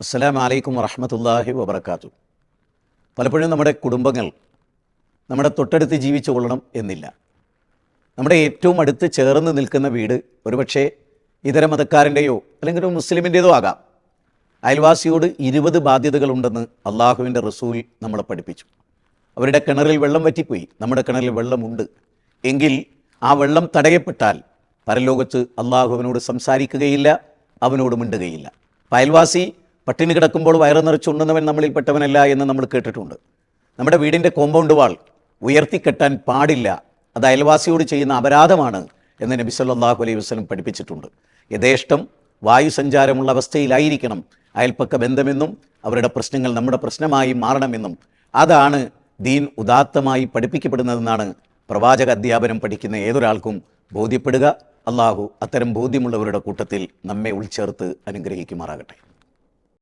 അസ്സലാം വലൈക്കും വറഹമത്തല്ലാഹി വബർക്കാത്തു പലപ്പോഴും നമ്മുടെ കുടുംബങ്ങൾ നമ്മുടെ തൊട്ടടുത്ത് ജീവിച്ചു കൊള്ളണം എന്നില്ല. നമ്മുടെ ഏറ്റവും അടുത്ത് ചേർന്ന് നിൽക്കുന്ന വീട് ഒരുപക്ഷെ ഇതര മതക്കാരന്റെയോ അല്ലെങ്കിൽ ഒരു മുസ്ലിമിന്റേതോ ആകാം. അയൽവാസിയോട് ഇരുപത് ബാധ്യതകളുണ്ടെന്ന് അള്ളാഹുവിന്റെ റസൂൽ നമ്മളെ പഠിപ്പിച്ചു. അവരുടെ കിണറിൽ വെള്ളം വറ്റിപ്പോയി. നമ്മുടെ കിണറിൽ വെള്ളമുണ്ട്. എങ്കിൽ ആ വെള്ളം തടയപ്പെട്ടാൽ പരലോകത്ത് അള്ളാഹുവിനോട് സംസാരിക്കുകയില്ല അവനോട് മിണ്ടുകയില്ല. അയൽവാസി പട്ടിണി കിടക്കുമ്പോൾ വയറ് നിറച്ചുണ്ണുന്നവൻ നമ്മളിൽപ്പെട്ടവനല്ല എന്ന് നമ്മൾ കേട്ടിട്ടുണ്ട്. നമ്മുടെ വീടിന്റെ കോമ്പൗണ്ട് വാൾ ഉയർത്തി കെട്ടാൻ പാടില്ല. അത് അയൽവാസിയോട് ചെയ്യുന്ന അപരാധമാണ് എന്ന് നബി സല്ലാഹു അലൈഹി വസ്ലം പഠിപ്പിച്ചിട്ടുണ്ട്. യഥേഷ്ടം വായുസഞ്ചാരമുള്ള അവസ്ഥയിലായിരിക്കണം അയൽപ്പക്ക ബന്ധമെന്നും അവരുടെ പ്രശ്നങ്ങൾ നമ്മുടെ പ്രശ്നമായി മാറണമെന്നും. അതാണ് ദീൻ ഉദാത്തമായി പഠിപ്പിക്കപ്പെടുന്നതെന്നാണ് പ്രവാചക അധ്യാപനം പഠിക്കുന്ന ഏതൊരാൾക്കും ബോധ്യപ്പെടുക. അള്ളാഹു അത്തരം ബോധ്യമുള്ളവരുടെ കൂട്ടത്തിൽ നമ്മെ ഉൾച്ചേർത്ത് അനുഗ്രഹിക്കുമാറാകട്ടെ.